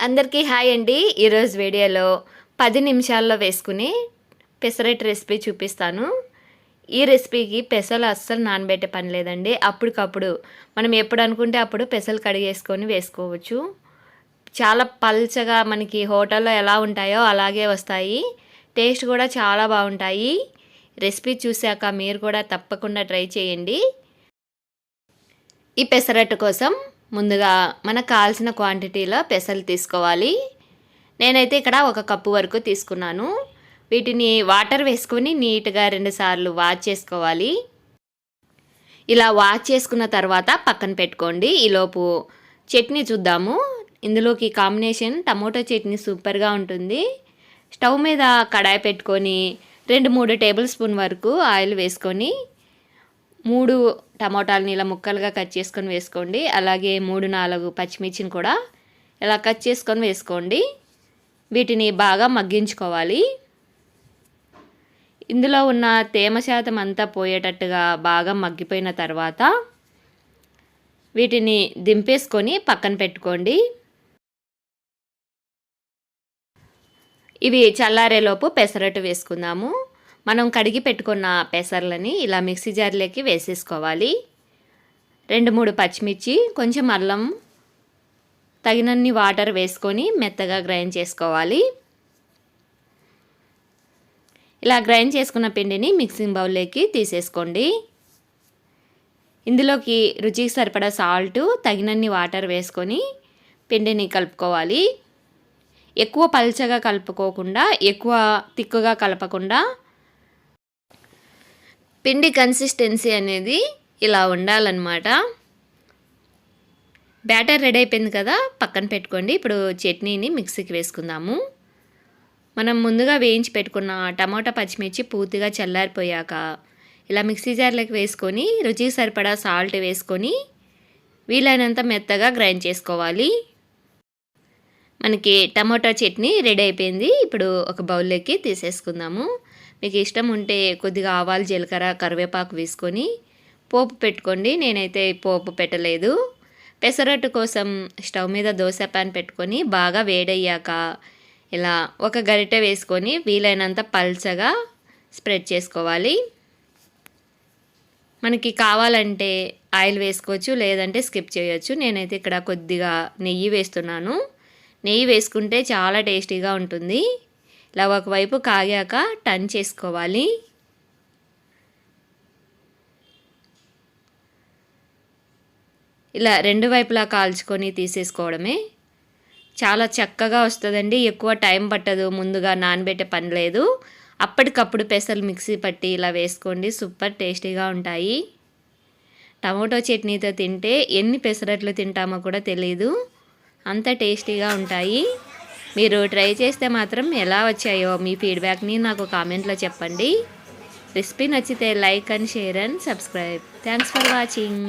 అందరికీ హాయ్ అండి. ఈరోజు వీడియోలో పది నిమిషాల్లో వేసుకుని పెసరెట్ రెసిపీ చూపిస్తాను. ఈ రెసిపీకి పెసలు అస్సలు నానబెట్టే పని లేదండి. అప్పటికప్పుడు మనం ఎప్పుడు అనుకుంటే అప్పుడు పెసలు కడిగేసుకొని వేసుకోవచ్చు. చాలా పల్చగా మనకి హోటల్లో ఎలా ఉంటాయో అలాగే వస్తాయి. టేస్ట్ కూడా చాలా బాగుంటాయి. రెసిపీ చూశాక మీరు కూడా తప్పకుండా ట్రై చేయండి. ఈ పెసరట్టు కోసం ముందుగా మనకు కావాల్సిన క్వాంటిటీలో పెసలు తీసుకోవాలి. నేనైతే ఇక్కడ ఒక కప్పు వరకు తీసుకున్నాను. వీటిని వాటర్ వేసుకొని నీట్గా రెండుసార్లు వాష్ చేసుకోవాలి. ఇలా వాష్ చేసుకున్న తర్వాత పక్కన పెట్టుకోండి. ఈలోపు చట్నీ చూద్దాము. ఇందులోకి కాంబినేషన్ టమోటో చట్నీ సూపర్గా ఉంటుంది. స్టవ్ మీద కడాయి పెట్టుకొని రెండు మూడు టేబుల్ స్పూన్ వరకు ఆయిల్ వేసుకొని మూడు టమోటాలని ఇలా ముక్కలుగా కట్ చేసుకొని వేసుకోండి. అలాగే మూడు నాలుగు పచ్చిమిర్చిని కూడా ఇలా కట్ చేసుకొని వేసుకోండి. వీటిని బాగా మగ్గించుకోవాలి. ఇందులో ఉన్న తేమ శాతం అంతా పోయేటట్టుగా బాగా మగ్గిపోయిన తర్వాత వీటిని దింపేసుకొని పక్కన పెట్టుకోండి. ఇవి చల్లారేలోపు పెసరట్టు వేసుకుందాము. మనం కడిగి పెట్టుకున్న పెసర్లని ఇలా మిక్సీ జార్లోకి వేసేసుకోవాలి. రెండు మూడు పచ్చిమిర్చి కొంచెం అల్లం తగినన్ని వాటర్ వేసుకొని మెత్తగా గ్రైండ్ చేసుకోవాలి. ఇలా గ్రైండ్ చేసుకున్న పిండిని మిక్సింగ్ బౌల్లోకి తీసేసుకోండి. ఇందులోకి రుచికి సరిపడా సాల్ట్ తగినన్ని వాటర్ వేసుకొని పిండిని కలుపుకోవాలి. ఎక్కువ పల్చగా కలుపుకోకుండా ఎక్కువ తిక్కుగా కలపకుండా పిండి కన్సిస్టెన్సీ అనేది ఇలా ఉండాలన్నమాట. బ్యాటర్ రెడీ అయిపోయింది కదా పక్కన పెట్టుకోండి. ఇప్పుడు చట్నీని మిక్సీకి వేసుకుందాము. మనం ముందుగా వేయించి పెట్టుకున్న టమాటా పచ్చిమిర్చి పూర్తిగా చల్లారిపోయాక ఇలా మిక్సీ జార్లోకి వేసుకొని రుచికి సరిపడా సాల్ట్ వేసుకొని వీలైనంత మెత్తగా గ్రైండ్ చేసుకోవాలి. మనకి టమాటా చట్నీ రెడీ అయిపోయింది. ఇప్పుడు ఒక బౌల్లోకి తీసేసుకుందాము. మీకు ఇష్టం ఉంటే కొద్దిగా ఆవాలు జీలకర్ర కరివేపాకు వేసుకొని పోపు పెట్టుకోండి. నేనైతే పోపు పెట్టలేదు. పెసరట్టు కోసం స్టవ్ మీద దోశ ప్యాన్ పెట్టుకొని బాగా వేడయ్యాక ఇలా ఒక గరిటె వేసుకొని వీలైనంత పల్చగా స్ప్రెడ్ చేసుకోవాలి. మనకి కావాలంటే ఆయిల్ వేసుకోవచ్చు లేదంటే స్కిప్ చేయొచ్చు. నేనైతే ఇక్కడ కొద్దిగా నెయ్యి వేస్తున్నాను. నెయ్యి వేసుకుంటే చాలా టేస్టీగా ఉంటుంది. ఇలా ఒకవైపు కాగాక టర్న్ చేసుకోవాలి. ఇలా రెండు వైపులా కాల్చుకొని తీసేసుకోవడమే. చాలా చక్కగా వస్తుందండి. ఎక్కువ టైం పట్టదు. ముందుగా నానబెట్టే పని లేదు. అప్పటికప్పుడు పెసలు మిక్సీ పట్టి ఇలా వేసుకోండి. సూపర్ టేస్టీగా ఉంటాయి. టమాటో చట్నీతో తింటే ఎన్ని పెసరట్లు తింటామో కూడా తెలియదు అంత టేస్టీగా ఉంటాయి. మీరు ట్రై చేస్తే మాత్రం ఎలా వచ్చాయో మీ ఫీడ్బ్యాక్ని నాకు కామెంట్లో చెప్పండి. రెసిపీ నచ్చితే like and share and subscribe thanks for watching